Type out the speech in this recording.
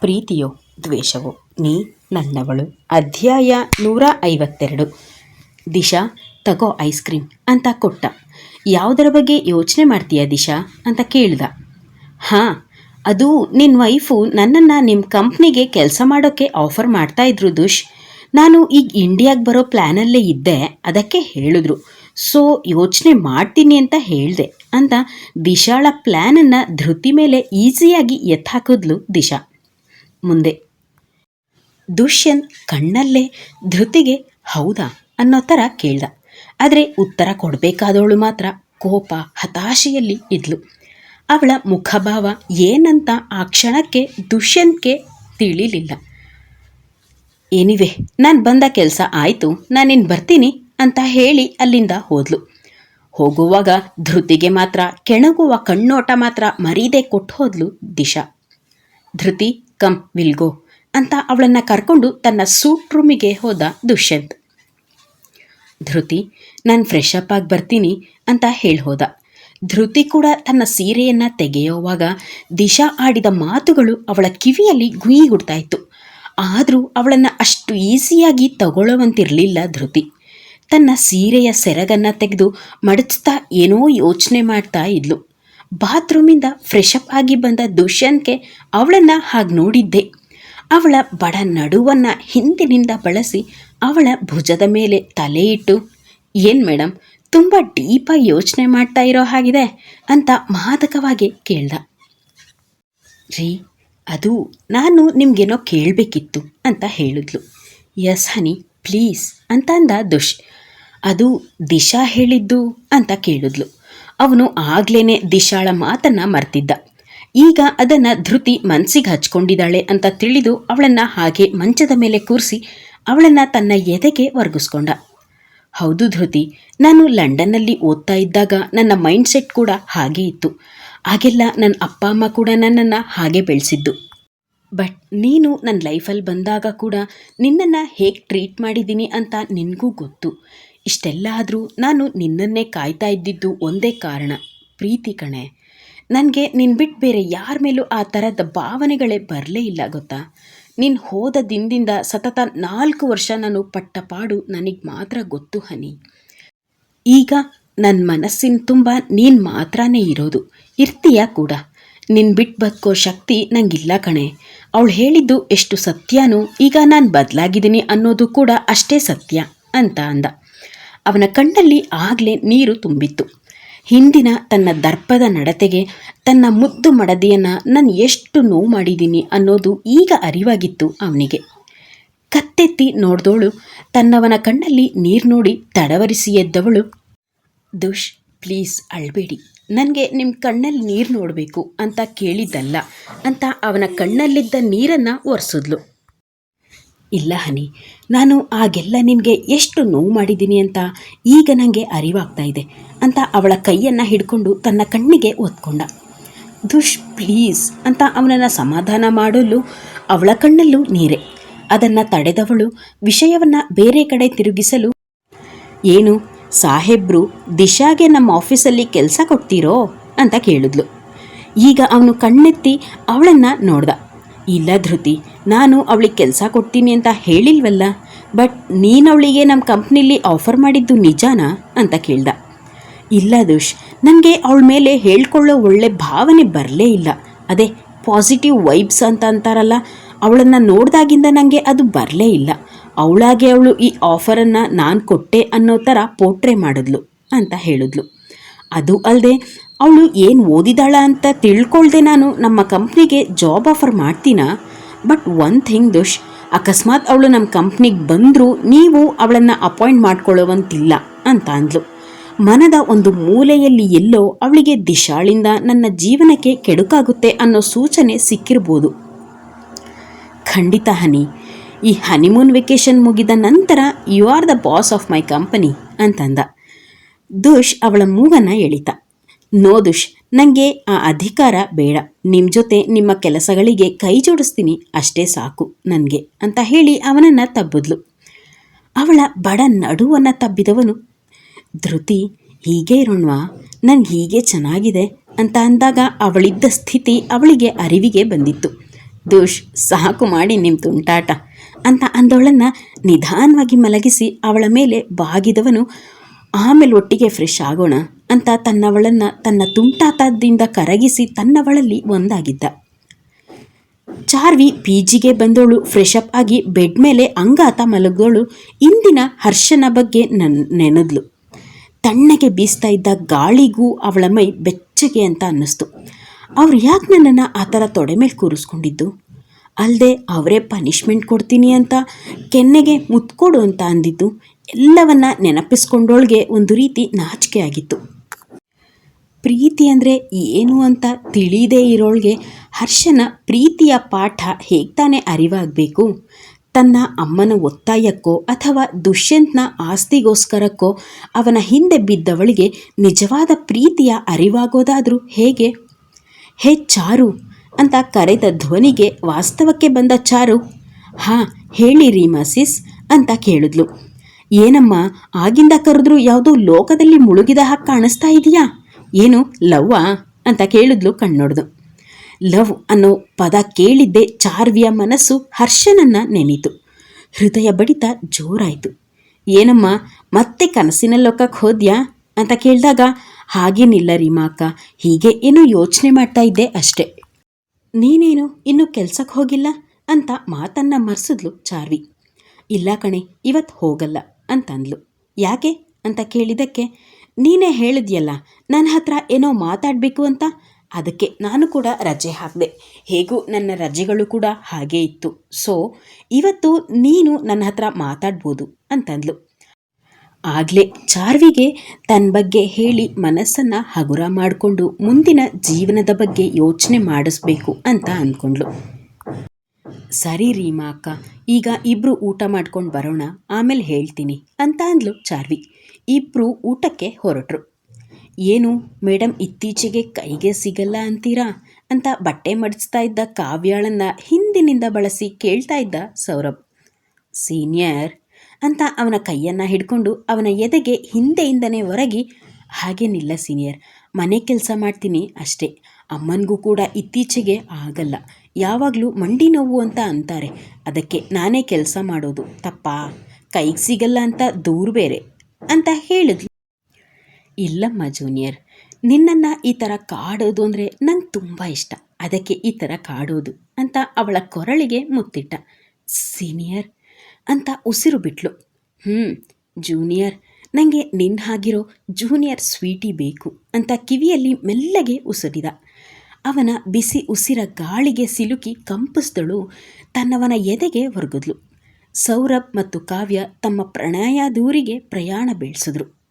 ಪ್ರೀತಿಯೋ ದ್ವೇಷವೋ, ನೀ ನನ್ನವಳು. ಅಧ್ಯಾಯ ನೂರ ಐವತ್ತೆರಡು. ದಿಶಾ, ತಗೋ ಐಸ್ ಕ್ರೀಮ್ ಅಂತ ಕೊಟ್ಟ. ಯಾವುದರ ಬಗ್ಗೆ ಯೋಚನೆ ಮಾಡ್ತೀಯ ದಿಶಾ ಅಂತ ಕೇಳ್ದ. ಹಾಂ, ಅದು ನಿನ್ನ ವೈಫು ನನ್ನನ್ನು ನಿಮ್ಮ ಕಂಪ್ನಿಗೆ ಕೆಲಸ ಮಾಡೋಕ್ಕೆ ಆಫರ್ ಮಾಡ್ತಾ ಇದ್ರು ದುಶ್ ನಾನು ಈಗ ಇಂಡಿಯಾಗೆ ಬರೋ ಪ್ಲ್ಯಾನಲ್ಲೇ ಇದ್ದೆ, ಅದಕ್ಕೆ ಹೇಳಿದ್ರು. ಸೊ, ಯೋಚನೆ ಮಾಡ್ತೀನಿ ಅಂತ ಹೇಳಿದೆ ಅಂತ ದಿಶಾಳ ಪ್ಲ್ಯಾನನ್ನು ಧೃತಿ ಮೇಲೆ ಈಸಿಯಾಗಿ ಎತ್ತಾಕಿದ್ಲು ದಿಶಾ. ಮುಂದೆ. ದುಷ್ಯಂತ್ ಕಣ್ಣಲ್ಲೇ ಧೃತಿಗೆ ಹೌದಾ ಅನ್ನೋ ಥರ ಕೇಳ್ದ. ಆದರೆ ಉತ್ತರ ಕೊಡಬೇಕಾದವಳು ಮಾತ್ರ ಕೋಪ, ಹತಾಶೆಯಲ್ಲಿ ಇದ್ಲು. ಅವಳ ಮುಖಭಾವ ಏನಂತ ಆ ಕ್ಷಣಕ್ಕೆ ದುಷ್ಯಂತ್ಗೆ ತಿಳಿಲಿಲ್ಲ. ಏನಿವೆ, ನಾನು ಬಂದ ಕೆಲಸ ಆಯಿತು ನಾನಿನ್ನು ಬರ್ತೀನಿ ಅಂತ ಹೇಳಿ ಅಲ್ಲಿಂದ ಹೋದ್ಲು. ಹೋಗುವಾಗ ಧೃತಿಗೆ ಮಾತ್ರ ಕೆಣಗುವ ಕಣ್ಣೋಟ ಮಾತ್ರ ಮರೀದೆ ಕೊಟ್ಟು ಹೋದ್ಲು ದಿಶಾ. ಧೃತಿ ಕಮ್ ವಿಲ್ಗೋ ಅಂತ ಅವಳನ್ನು ಕರ್ಕೊಂಡು ತನ್ನ ಸೂಟ್ ರೂಮಿಗೆ ಹೋದ ದುಷ್ಯಂತ್. ಧೃತಿ, ನಾನು ಫ್ರೆಶ್ ಅಪ್ ಆಗಿ ಬರ್ತೀನಿ ಅಂತ ಹೇಳಿ ಹೋದ ಧೃತಿ ಕೂಡ ತನ್ನ ಸೀರೆಯನ್ನು ತೆಗೆಯುವಾಗ ದಿಶಾ ಆಡಿದ ಮಾತುಗಳು ಅವಳ ಕಿವಿಯಲ್ಲಿ ಗುಯಿ ಹುಡ್ತಾ ಇತ್ತು ಆದರೂ ಅವಳನ್ನು ಅಷ್ಟು ಈಸಿಯಾಗಿ ತಗೊಳ್ಳುವಂತಿರಲಿಲ್ಲ ಧೃತಿ. ತನ್ನ ಸೀರೆಯ ಸೆರಗನ್ನು ತೆಗೆದು ಮಡಚ್ತಾ ಏನೋ ಯೋಚನೆ ಮಾಡ್ತಾ ಇದ್ಲು. ಬಾತ್ರೂಮಿಂದ ಫ್ರೆಶ್ ಅಪ್ ಆಗಿ ಬಂದ ದುಷ್ಯಂತ್ಗೆ ಅವಳನ್ನು ಹಾಗೆ ನೋಡಿದ್ದೆ. ಅವಳ ಬಡ ನಡುವನ್ನು ಹಿಂದಿನಿಂದ ಬಳಸಿ ಅವಳ ಭುಜದ ಮೇಲೆ ತಲೆ ಇಟ್ಟು, ಏನು ಮೇಡಮ್ ತುಂಬ ಡೀಪಾಗಿ ಯೋಚನೆ ಮಾಡ್ತಾ ಇರೋ ಹಾಗಿದೆ ಅಂತ ಮಾದಕವಾಗಿ ಕೇಳ್ದ. ರೀ, ಅದು ನಾನು ನಿಮಗೇನೋ ಕೇಳಬೇಕಿತ್ತು ಅಂತ ಹೇಳಿದ್ಲು. ಎಸ್ ಹನಿ ಪ್ಲೀಸ್ ಅಂತ ಅಂದ ದುಷ್. ಅದು ದಿಶಾ ಹೇಳಿದ್ದು ಅಂತ ಕೇಳಿದ್ಲು. ಅವನು ಆಗ್ಲೇನೆ ದಿಶಾಳ ಮಾತನ್ನ ಮರ್ತಿದ್ದ. ಈಗ ಅದನ್ನ ಧೃತಿ ಮನ್ಸಿಗೆ ಹಚ್ಕೊಂಡಿದ್ದಾಳೆ ಅಂತ ತಿಳಿದು ಅವಳನ್ನ ಹಾಗೆ ಮಂಚದ ಮೇಲೆ ಕೂರಿಸಿ ಅವಳನ್ನ ತನ್ನ ಎದೆಗೆ ವರ್ಗಿಸ್ಕೊಂಡ. ಹೌದು ಧೃತಿ, ನಾನು ಲಂಡನ್ನಲ್ಲಿ ಓದ್ತಾ ಇದ್ದಾಗ ನನ್ನ ಮೈಂಡ್ ಸೆಟ್ ಕೂಡ ಹಾಗೆ ಇತ್ತು. ಆಗೆಲ್ಲ ನನ್ನ ಅಪ್ಪ ಅಮ್ಮ ಕೂಡ ನನ್ನನ್ನು ಹಾಗೆ ಬೆಳೆಸಿದ್ದು. ಬಟ್ ನೀನು ನನ್ನ ಲೈಫಲ್ಲಿ ಬಂದಾಗ ಕೂಡ ನಿನ್ನನ್ನು ಹೇಗೆ ಟ್ರೀಟ್ ಮಾಡಿದ್ದೀನಿ ಅಂತ ನಿನಗೂ ಗೊತ್ತು. ಇಷ್ಟೆಲ್ಲ ಆದರೂ ನಾನು ನಿನ್ನನ್ನೇ ಕಾಯ್ತಾ ಇದ್ದಿದ್ದು ಒಂದೇ ಕಾರಣ. ಪ್ರೀತಿ ಕಣೆ. ನನಗೆ ನಿನ್ನ ಬಿಟ್ಟು ಬೇರೆ ಯಾರ ಮೇಲೂ ಆ ಥರದ ಭಾವನೆಗಳೇ ಬರಲೇ ಇಲ್ಲ ಗೊತ್ತಾ? ನೀನು ಹೋದ ದಿನದಿಂದ ಸತತ ನಾಲ್ಕು ವರ್ಷ ನಾನು ಪಟ್ಟ ಪಾಡು ನನಗೆ ಮಾತ್ರ ಗೊತ್ತು ಹನಿ. ಈಗ ನನ್ನ ಮನಸ್ಸಿನ ತುಂಬ ನೀನು ಮಾತ್ರನೇ ಇರೋದು. ಇರ್ತೀಯ ಕೂಡ? ನಿನ್ನ ಬಿಟ್ಟು ಬದುಕೋ ಶಕ್ತಿ ನಂಗಿಲ್ಲ ಕಣೆ. ಅವಳು ಹೇಳಿದ್ದು ಎಷ್ಟು ಸತ್ಯನೂ ಈಗ ನಾನು ಬದಲಾಗಿದ್ದೀನಿ ಅನ್ನೋದು ಕೂಡ ಅಷ್ಟೇ ಸತ್ಯ ಅಂತ ಅಂದ. ಅವನ ಕಣ್ಣಲ್ಲಿ ಆಗಲೇ ನೀರು ತುಂಬಿತ್ತು. ಹಿಂದಿನ ತನ್ನ ದರ್ಪದ ನಡತೆಗೆ ತನ್ನ ಮುದ್ದು ಮಡದಿಯನ್ನು ನಾನು ಎಷ್ಟು ನೋವು ಮಾಡಿದ್ದೀನಿ ಅನ್ನೋದು ಈಗ ಅರಿವಾಗಿತ್ತು ಅವನಿಗೆ. ಕತ್ತೆತ್ತಿ ನೋಡ್ದೋಳು ತನ್ನವನ ಕಣ್ಣಲ್ಲಿ ನೀರು ನೋಡಿ ತಡವರಿಸಿ ಎದ್ದವಳು, ದುಷ್, ಪ್ಲೀಸ್ ಅಳಬೇಡಿ. ನನಗೆ ನಿಮ್ಮ ಕಣ್ಣಲ್ಲಿ ನೀರು ನೋಡಬೇಕು ಅಂತ ಕೇಳಿದ್ದಲ್ಲ ಅಂತ ಅವನ ಕಣ್ಣಲ್ಲಿದ್ದ ನೀರನ್ನು ಒರೆಸಿದ್ಲು. ಇಲ್ಲ ಹನಿ, ನಾನು ಆಗೆಲ್ಲ ನಿನಗೆ ಎಷ್ಟು ನೋವು ಮಾಡಿದ್ದೀನಿ ಅಂತ ಈಗ ನನಗೆ ಅರಿವಾಗ್ತಾ ಇದೆ ಅಂತ ಅವಳ ಕೈಯನ್ನು ಹಿಡ್ಕೊಂಡು ತನ್ನ ಕಣ್ಣಿಗೆ ಒತ್ಕೊಂಡ. ದುಷ್, ಪ್ಲೀಸ್ ಅಂತ ಅವನನ್ನು ಸಮಾಧಾನ ಮಾಡಲು ಅವಳ ಕಣ್ಣಲ್ಲೂ ನೀರೆ. ಅದನ್ನು ತಡೆದವಳು ವಿಷಯವನ್ನು ಬೇರೆ ಕಡೆ ತಿರುಗಿಸಲು, ಏನು, ಸಾಹೇಬ್ರು ದಿಶಾಗೆ ನಮ್ಮ ಆಫೀಸಲ್ಲಿ ಕೆಲಸ ಕೊಡ್ತೀರೋ? ಅಂತ ಕೇಳಿದ್ಲು. ಈಗ ಅವನು ಕಣ್ಣೆತ್ತಿ ಅವಳನ್ನು ನೋಡ್ದ. ಇಲ್ಲ ಧೃತಿ ನಾನು ಅವಳಿಗೆ ಕೆಲಸ ಕೊಡ್ತೀನಿ ಅಂತ ಹೇಳಿಲ್ವಲ್ಲ? ಬಟ್ ನೀನು ಅವಳಿಗೆ ನಮ್ಮ ಕಂಪ್ನಿಲಿ ಆಫರ್ ಮಾಡಿದ್ದು ನಿಜಾನಾ ಅಂತ ಕೇಳ್ದ. ಇಲ್ಲ ದುಷ್, ನನಗೆ ಅವಳ ಮೇಲೆ ಹೇಳ್ಕೊಳ್ಳೋ ಒಳ್ಳೆ ಭಾವನೆ ಬರಲೇ ಇಲ್ಲ. ಅದೇ ಪಾಸಿಟಿವ್ ವೈಬ್ಸ್ ಅಂತ ಅಂತಾರಲ್ಲ, ಅವಳನ್ನು ನೋಡಿದಾಗಿಂದ ನನಗೆ ಅದು ಬರಲೇ ಇಲ್ಲ. ಅವಳಾಗೆ ಅವಳು ಈ ಆಫರನ್ನು ನಾನು ಕೊಟ್ಟೆ ಅನ್ನೋ ಥರ ಪೋಟ್ರೆ ಮಾಡಿದ್ಲು ಅಂತ ಹೇಳಿದ್ಲು. ಅದು ಅಲ್ಲದೆ ಅವಳು ಏನು ಓದಿದಾಳ ಅಂತ ತಿಳ್ಕೊಳ್ದೆ ನಾನು ನಮ್ಮ ಕಂಪ್ನಿಗೆ ಜಾಬ್ ಆಫರ್ ಮಾಡ್ತೀನಾ? ಬಟ್ ಒನ್ ಥಿಂಗ್ ದುಷ್, ಅಕಸ್ಮಾತ್ ಅವಳು ನಮ್ಮ ಕಂಪ್ನಿಗೆ ಬಂದರೂ ನೀವು ಅವಳನ್ನು ಅಪಾಯಿಂಟ್ ಮಾಡ್ಕೊಳ್ಳೋವಂತಿಲ್ಲ ಅಂತ ಅಂದ್ಲು. ಮನದ ಒಂದು ಮೂಲೆಯಲ್ಲಿ ಎಲ್ಲೋ ಅವಳಿಗೆ ದಿಶಾಳಿಂದ ನನ್ನ ಜೀವನಕ್ಕೆ ಕೆಡುಕಾಗುತ್ತೆ ಅನ್ನೋ ಸೂಚನೆ ಸಿಕ್ಕಿರ್ಬೋದು. ಖಂಡಿತ ಹನಿ, ಈ ಹನಿಮೂನ್ ವೆಕೇಶನ್ ಮುಗಿದ ನಂತರ you are the boss of my company ಅಂತಂದ. ದುಷ್ ಅವಳ ಮೂಗನ್ನು ಎಳಿತ. ನೋ ದುಷ್ ನನಗೆ ಆ ಅಧಿಕಾರ ಬೇಡ. ನಿಮ್ಮ ಜೊತೆ ನಿಮ್ಮ ಕೆಲಸಗಳಿಗೆ ಕೈ ಜೋಡಿಸ್ತೀನಿ, ಅಷ್ಟೇ ಸಾಕು ನನಗೆ, ಅಂತ ಹೇಳಿ ಅವನನ್ನು ತಬ್ಬಿದ್ಲು. ಅವಳ ಬಡ ನಡುವನ್ನು ತಬ್ಬಿದವನು, ಧೃತಿ, ಹೀಗೆ ಇರೋಣ್ವಾ? ನನಗೆ ಹೀಗೆ ಚೆನ್ನಾಗಿದೆ, ಅಂತ ಅಂದಾಗ ಅವಳಿದ್ದ ಸ್ಥಿತಿ ಅವಳಿಗೆ ಅರಿವಿಗೆ ಬಂದಿತ್ತು. ದುಷ್, ಸಾಕು ಮಾಡಿ ನಿಮ್ಮ ತುಂಟಾಟ, ಅಂತ ಅಂದವಳನ್ನು ನಿಧಾನವಾಗಿ ಮಲಗಿಸಿ ಅವಳ ಮೇಲೆ ಬಾಗಿದವನು, ಆಮೇಲೆ ಒಟ್ಟಿಗೆ ಫ್ರೆಶ್ ಆಗೋಣ. ಅಂತ ತನ್ನವಳನ್ನು ತನ್ನ ತುಂಟಾತದಿಂದ ಕರಗಿಸಿ ತನ್ನವಳಲ್ಲಿ ಒಂದಾಗಿದ್ದ. ಚಾರ್ವಿ ಪಿ ಜಿಗೆ ಬಂದವಳು ಫ್ರೆಶ್ ಅಪ್ ಆಗಿ ಬೆಡ್ ಮೇಲೆ ಅಂಗಾತ ಮಲಗೋಳು. ಇಂದಿನ ಹರ್ಷನ ಬಗ್ಗೆ ನನ್ ನೆನೆದ್ಲು. ತಣ್ಣಗೆ ಬೀಸ್ತಾ ಇದ್ದ ಗಾಳಿಗೂ ಅವಳ ಮೈ ಬೆಚ್ಚಗೆ ಅಂತ ಅನ್ನಿಸ್ತು. ಅವ್ರು ಯಾಕೆ ನನ್ನನ್ನು ಆ ಥರ ತೊಡೆ ಮೇಲೆ ಕೂರಿಸ್ಕೊಂಡಿದ್ದು? ಅಲ್ಲದೆ ಅವರೇ ಪನಿಷ್ಮೆಂಟ್ ಕೊಡ್ತೀನಿ ಅಂತ, ಕೆನ್ನೆಗೆ ಮುತ್ಕೊಡು ಅಂತ ಅಂದಿದ್ದು. ಎಲ್ಲವನ್ನ ನೆನಪಿಸ್ಕೊಂಡೋಳ್ಗೆ ಒಂದು ರೀತಿ ನಾಚಿಕೆ ಆಗಿತ್ತು. ಪ್ರೀತಿ ಅಂದರೆ ಏನು ಅಂತ ತಿಳಿಯದೇ ಇರೋಳ್ಗೆ ಹರ್ಷನ ಪ್ರೀತಿಯ ಪಾಠ ಹೇಗೆ ತಾನೇ ಅರಿವಾಗಬೇಕು? ತನ್ನ ಅಮ್ಮನ ಒತ್ತಾಯಕ್ಕೋ ಅಥವಾ ದುಷ್ಯಂತ್ನ ಆಸ್ತಿಗೋಸ್ಕರಕ್ಕೋ ಅವನ ಹಿಂದೆ ಬಿದ್ದವಳಿಗೆ ನಿಜವಾದ ಪ್ರೀತಿಯ ಅರಿವಾಗೋದಾದರೂ ಹೇಗೆ? ಹೇ ಚಾರು! ಅಂತ ಕರೆದ ಧ್ವನಿಗೆ ವಾಸ್ತವಕ್ಕೆ ಬಂದ ಚಾರು, ಹಾಂ, ಹೇಳಿ ರೀಮಾ ಸಿಸ್ ಅಂತ ಕೇಳಿದ್ಲು. ಏನಮ್ಮ, ಆಗಿಂದ ಕರೆದ್ರೂ ಯಾವುದೋ ಲೋಕದಲ್ಲಿ ಮುಳುಗಿದ ಹಾಗೆ ಕಾಣಿಸ್ತಾ ಇದೆಯಾ? ಏನು ಲವ್ವಾ ಅಂತ ಕೇಳಿದ್ಲು ಕಣ್ಣೊಡ್ದು. ಲವ್ ಅನ್ನೋ ಪದ ಕೇಳಿದ್ದೆ ಚಾರ್ವಿಯ ಮನಸ್ಸು ಹರ್ಷನನ್ನ ನೆನೀತು. ಹೃದಯ ಬಡಿತ ಜೋರಾಯಿತು. ಏನಮ್ಮ, ಮತ್ತೆ ಕನಸಿನ ಲೋಕಕ್ಕೆ ಹೋದ್ಯಾ ಅಂತ ಕೇಳಿದಾಗ ಹಾಗೇನಿಲ್ಲ ರೀಮಾ ಹೀಗೆ ಏನೋ ಯೋಚನೆ ಮಾಡ್ತಾ ಇದ್ದೆ ಅಷ್ಟೆ. ನೀನೇನು ಇನ್ನೂ ಕೆಲ್ಸಕ್ಕೆ ಹೋಗಿಲ್ಲ ಅಂತ ಮಾತನ್ನ ಮರೆಸಿದ್ಲು ಚಾರ್ವಿ. ಇಲ್ಲ ಕಣೆ ಇವತ್ತು ಹೋಗಲ್ಲ ಅಂತಂದ್ಲು. ಯಾಕೆ ಅಂತ ಕೇಳಿದ್ದಕ್ಕೆ ನೀನೇ ಹೇಳಿದ್ಯಲ್ಲ, ನನ್ನ ಹತ್ರ ಏನೋ ಮಾತಾಡಬೇಕು ಅಂತ? ಅದಕ್ಕೆ ನಾನು ಕೂಡ ರಜೆ ಹಾಕಿದೆ. ಹೇಗೂ ನನ್ನ ರಜೆಗಳು ಕೂಡ ಹಾಗೇ ಇತ್ತು. ಸೊ, ಇವತ್ತು ನೀನು ನನ್ನ ಹತ್ರ ಮಾತಾಡ್ಬೋದು ಅಂತಂದ್ಲು. ಆಗಲೇ ಚಾರ್ವಿಗೆ ತನ್ನ ಬಗ್ಗೆ ಹೇಳಿ ಮನಸ್ಸನ್ನು ಹಗುರ ಮಾಡಿಕೊಂಡು ಮುಂದಿನ ಜೀವನದ ಬಗ್ಗೆ ಯೋಚನೆ ಮಾಡಿಸ್ಬೇಕು ಅಂತ ಅಂದ್ಕೊಂಡ್ಳು ಸರಿ ರೀಮಾ ಅಕ್ಕ, ಈಗ ಇಬ್ಬರು ಊಟ ಮಾಡ್ಕೊಂಡು ಬರೋಣ, ಆಮೇಲೆ ಹೇಳ್ತೀನಿ ಅಂತ ಅಂದ್ಲು ಚಾರ್ವಿ. ಇಬ್ರು ಊಟಕ್ಕೆ ಹೊರಟರು. ಏನು ಮೇಡಮ್ ಇತ್ತೀಚೆಗೆ ಕೈಗೆ ಸಿಗಲ್ಲ ಅಂತೀರಾ? ಅಂತ ಬಟ್ಟೆ ಮಡಿಸ್ತಾ ಇದ್ದ ಕಾವ್ಯಾಳನ್ನ ಹಿಂದಿನಿಂದ ಬಳಸಿ ಕೇಳ್ತಾ ಇದ್ದ ಸೌರಭ್. ಸೀನಿಯರ್ ಅಂತ ಅವನ ಕೈಯನ್ನು ಹಿಡ್ಕೊಂಡು ಅವನ ಎದೆಗೆ ಹಿಂದೆಯಿಂದನೇ ಹೊರಗಿ ಹಾಗೇನಿಲ್ಲ ಸೀನಿಯರ್, ಮನೆ ಕೆಲಸ ಮಾಡ್ತೀನಿ ಅಷ್ಟೇ. ಅಮ್ಮನಿಗೂ ಕೂಡ ಇತ್ತೀಚೆಗೆ ಆಗಲ್ಲ. ಯಾವಾಗಲೂ ಮಂಡಿ ನೋವು ಅಂತ ಅಂತಾರೆ. ಅದಕ್ಕೆ ನಾನೇ ಕೆಲಸ ಮಾಡೋದು. ತಪ್ಪಾ? ಕೈಗೆ ಸಿಗಲ್ಲ ಅಂತ ದೂರ ಬೇರೆ. ಅಂತ ಹೇಳಿದ್ಲು. ಇಲ್ಲಮ್ಮ ಜೂನಿಯರ್, ನಿನ್ನನ್ನು ಈ ಥರ ಕಾಡೋದು ಅಂದರೆ ನಂಗೆ ತುಂಬ ಇಷ್ಟ. ಅದಕ್ಕೆ ಈ ಥರ ಕಾಡೋದು ಅಂತ ಅವಳ ಕೊರಳಿಗೆ ಮುತ್ತಿಟ್ಟ. ಸೀನಿಯರ್ ಅಂತ ಉಸಿರು ಬಿಟ್ಲು. ಹ್ಞೂ ಜೂನಿಯರ್ ನನಗೆ ನಿನ್ನ ಹಾಗಿರೋ ಜೂನಿಯರ್ ಸ್ವೀಟಿ ಬೇಕು ಅಂತ ಕಿವಿಯಲ್ಲಿ ಮೆಲ್ಲಗೆ ಉಸಿರಿದ. ಅವನ ಬಿಸಿ ಉಸಿರ ಗಾಳಿಗೆ ಸಿಲುಕಿ ಕಂಪಿಸಿದಳು, ತನ್ನವನ ಎದೆಗೆ ಒರಗಿದ್ಲು. ಸೌರಭ್ ಮತ್ತು ಕಾವ್ಯ ತಮ್ಮ ಪ್ರಣಯ ದೂರಿಗೆ ಪ್ರಯಾಣ ಬೆಳೆಸಿದ್ರು.